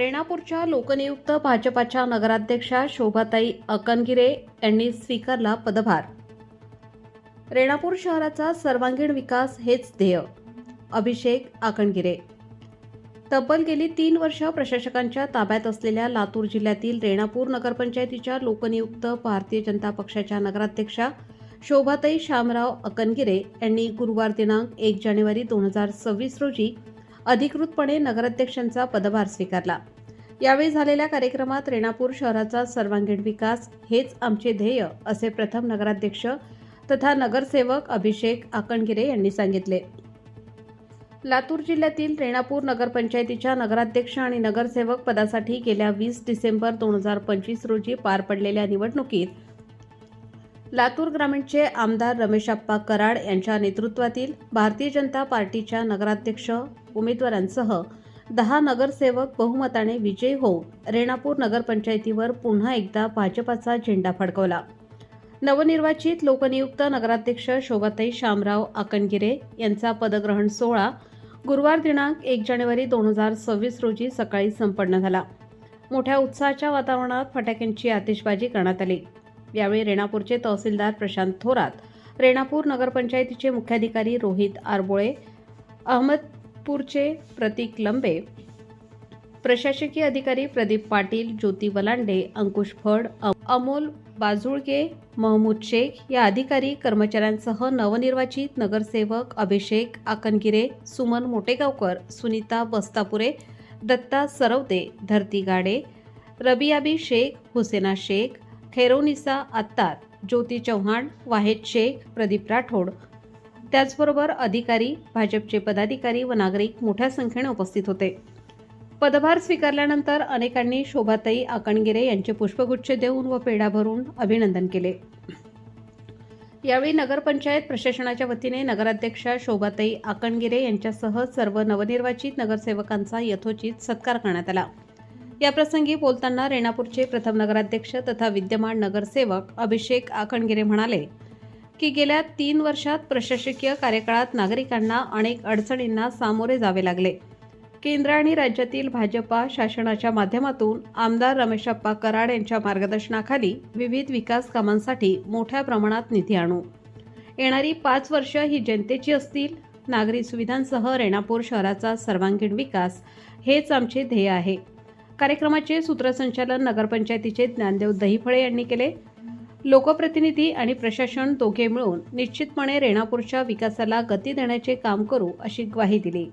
रेणापूरच्या लोकनियुक्त भाजपाच्या नगराध्यक्षा शोभाताई अकनगिरे यांनी स्वीकारला पदभार. रेणापूर शहराचा सर्वांगीण विकास हेच ध्येय. अभिषेक आकणगिरे तब्बल गेली तीन वर्ष प्रशासकांच्या ताब्यात असलेल्या लातूर जिल्ह्यातील रेणापूर नगरपंचायतीच्या लोकनियुक्त भारतीय जनता पक्षाच्या नगराध्यक्षा शोभाताई शामराव अकनगिरे यांनी गुरुवार दिनांक एक जानेवारी दोन हजार सव्वीस रोजी अधिकृतपणे नगराध्यक्षांचा पदभार स्वीकारला. यावेळी झालेल्या कार्यक्रमात रेणापूर शहराचा सर्वांगीण विकास हेच आमचे ध्येय असे प्रथम नगराध्यक्ष तथा नगरसेवक अभिषेक आकणगिरे यांनी सांगितले. लातूर जिल्ह्यातील रेणापूर नगरपंचायतीच्या नगराध्यक्ष आणि नगरसेवक पदासाठी गेल्या वीस डिसेंबर दोन हजार पंचवीस रोजी पार पडलेल्या निवडणुकीत लातूर ग्रामीणचे आमदार रमेशप्पा कराड यांच्या नेतृत्वातील भारतीय जनता पार्टीच्या नगराध्यक्ष उमेदवारांसह दहा नगरसेवक बहुमताने विजयी होऊन रेणापूर नगरपंचायतीवर पुन्हा एकदा भाजपाचा झेंडा फडकवला. नवनिर्वाचित लोकनियुक्त नगराध्यक्ष शोभाताई शामराव आकणगिरे यांचा पदग्रहण सोहळा गुरुवार दिनांक एक जानेवारी दोन हजार सव्वीस रोजी सकाळी संपन्न झाला. मोठ्या उत्साहाच्या वातावरणात फटाक्यांची आतिषबाजी करण्यात आली. यावेळी रेणापूरचे तहसीलदार प्रशांत थोरात रेणापूर नगरपंचायतीचे मुख्याधिकारी रोहित आरबोळे अहमदपूरचे प्रतीक लंबे प्रशासकीय अधिकारी प्रदीप पाटील ज्योती वलांडे अंकुश फड अमोल बाजुळगे महमूद शेख या अधिकारी कर्मचाऱ्यांसह नवनिर्वाचित नगरसेवक अभिषेक आकनगिरे सुमन मोटेगावकर सुनीता बस्तापुरे दत्ता सरवते धरती गाडे रबियाबी शेख हुसेना शेख खेरोनिसा अत्तार ज्योती चव्हाण वाहेद शेख प्रदीप राठोड. त्याचबरोबर अधिकारी भाजपचे पदाधिकारी व नागरिक मोठ्या संख्येने उपस्थित होते. पदभार स्वीकारल्यानंतर अनेकांनी शोभाताई आकणगिरे यांचे पुष्पगुच्छ देऊन व पेढा भरून अभिनंदन केले. यावेळी नगरपंचायत प्रशासनाच्या वतीने नगराध्यक्षा शोभाताई आकणगिरे यांच्यासह सर्व नवनिर्वाचित नगरसेवकांचा यथोचित सत्कार करण्यात आला. याप्रसंगी बोलताना रेणापूरचे प्रथम नगराध्यक्ष तथा विद्यमान नगरसेवक अभिषेक आखणगिरे म्हणाले की गेल्या तीन वर्षात प्रशासकीय कार्यकाळात नागरिकांना अनेक अडचणींना सामोरे जावे लागले. केंद्र आणि राज्यातील भाजपा शासनाच्या माध्यमातून आमदार रमेशप्पा कराड यांच्या मार्गदर्शनाखाली विविध विकास कामांसाठी मोठ्या प्रमाणात निधी आणू. येणारी पाच वर्ष ही जनतेची असतील. नागरी सुविधांसह रेणापूर शहराचा सर्वांगीण विकास हेच आमचे ध्येय आहे. कार्यक्रमाचे सूत्रसंचालन नगरपंचायतीचे ज्ञानदेव दहिफळे यांनी केले. लोकप्रतिनिधी आणि प्रशासन दोघे मिळून निश्चितपणे रेणापूरच्या विकासाला गती देण्याचे काम करू अशी ग्वाही दिली.